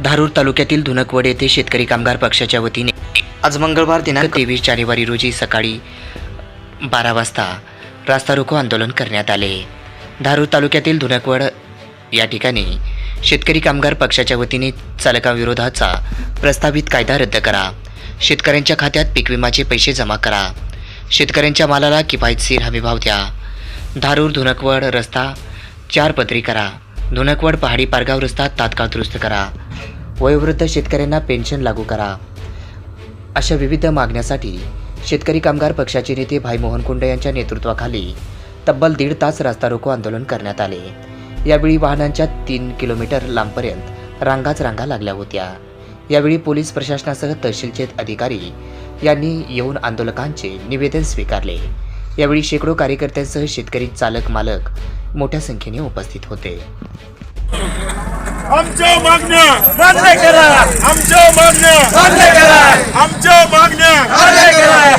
धारूर तालुक्यातील धुनकवड येथे शेतकरी कामगार पक्षाच्या वतीने आज मंगळवार दिनांक तेवीस जानेवारी रोजी सकाळी बारा वाजता रास्ता रोको आंदोलन करण्यात आले. धारूर तालुक्यातील धुनकवड या ठिकाणी शेतकरी कामगार पक्षाच्या वतीने चालकाविरोधाचा प्रस्तावित कायदा रद्द करा. शेतकऱ्यांच्या खात्यात पीक विमाचे पैसे जमा करा. शेतकऱ्यांच्या मालाला किफायतशीर हमीभाव द्या. धारूर धुनकवड रस्ता चार पदरी करा. धुनकवड पहाडी पारगाव रस्ता तात्काळ दुरुस्त करा. वयोवृद्ध शेतकऱ्यांना पेन्शन लागू करा. अशा विविध मागण्यासाठी शेतकरी कामगार पक्षाचे नेते भाई मोहन कुंड यांच्या नेतृत्वाखाली तब्बल दीड तास रस्ता रोको आंदोलन करण्यात आले. यावेळी वाहनांच्या तीन किलोमीटर लांबपर्यंत रांगाच रांगा लागल्या होत्या. यावेळी पोलीस प्रशासनासह तहसीलचे अधिकारी यांनी येऊन आंदोलकांचे निवेदन स्वीकारले. यावेळी शेकडो कार्यकर्त्यांसह शेतकरी चालक मालक मोठ्या संख्येने उपस्थित होते. आमच्या मागण्या. मान्य करा. आमच्या मागण्या. मान्य करा. आमच्या मागण्या. मान्य करा.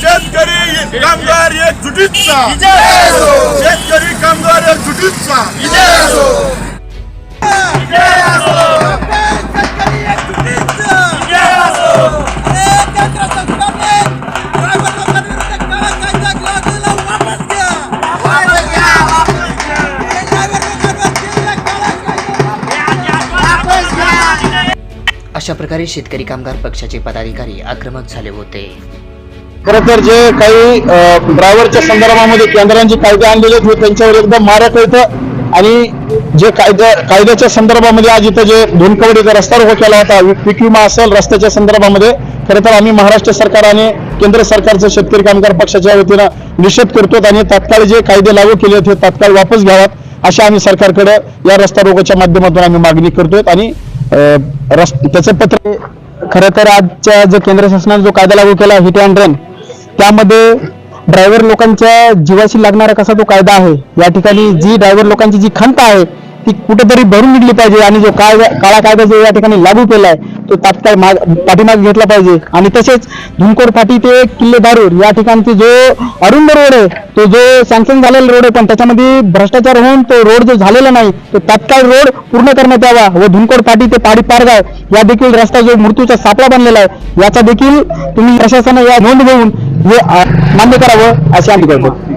शेतकरी कामगार एकजुटीचा विजय असो. शेतकरी कामगार एकजुटीचा विजय अशा प्रकारे शेतकरी कामगार पक्षाचे पदाधिकारी आक्रमक झाले होते. खरं तर जे काही ड्रायव्हरच्या संदर्भामध्ये केंद्रांचे कायदे आणलेले आहेत त्यांच्यावर एकदम मारा कळतं आणि जे कायदा कायद्याच्या संदर्भामध्ये आज इथं जे धुनकवडीचा रस्ता रोको केला होता पीक विमा असेल रस्त्याच्या संदर्भामध्ये खरं तर आम्ही महाराष्ट्र सरकारने केंद्र सरकारचं शेतकरी कामगार पक्षाच्या वतीनं निषेध करतो आणि तात्काळ जे कायदे लागू केले आहेत ते तात्काळ वापस घ्यावात अशा आम्ही सरकारकडे या रस्ता रोगाच्या माध्यमातून आम्ही मागणी करतोय आणि त्याचे त्याचं पत्र खरं तर आजच्या जो केंद्र शासनाने जो कायदा लागू केला हिट अँड रन त्यामध्ये ड्रायव्हर लोकांच्या जीवाशी लागणारा कसा तो कायदा आहे? या ठिकाणी जी ड्रायव्हर लोकांची जी खंत आहे ती कुठेतरी भरून निघली पाहिजे आणि जो काय काळा कायदा जो या ठिकाणी लागू केलाय तो तात्काळ माग पाठीमाग घेतला पाहिजे. आणि तसेच धुमकोड फाटी ते किल्ले दारूर या ठिकाणचे जो अरुंद रोड आहे तो जो सँक्शन झालेला रोड आहे पण त्याच्यामध्ये भ्रष्टाचार होऊन तो रोड जो झालेला नाही तो तात्काळ रोड पूर्ण करण्यात यावा व धुमकोड फाटी ते पाडी पारगाव या देखील रस्ता जो मृत्यूचा सापळा बनलेला आहे याचा देखील तुम्ही प्रशासनाला या नोंद घेऊन हे मान्य करावं अशी आम्ही करतो.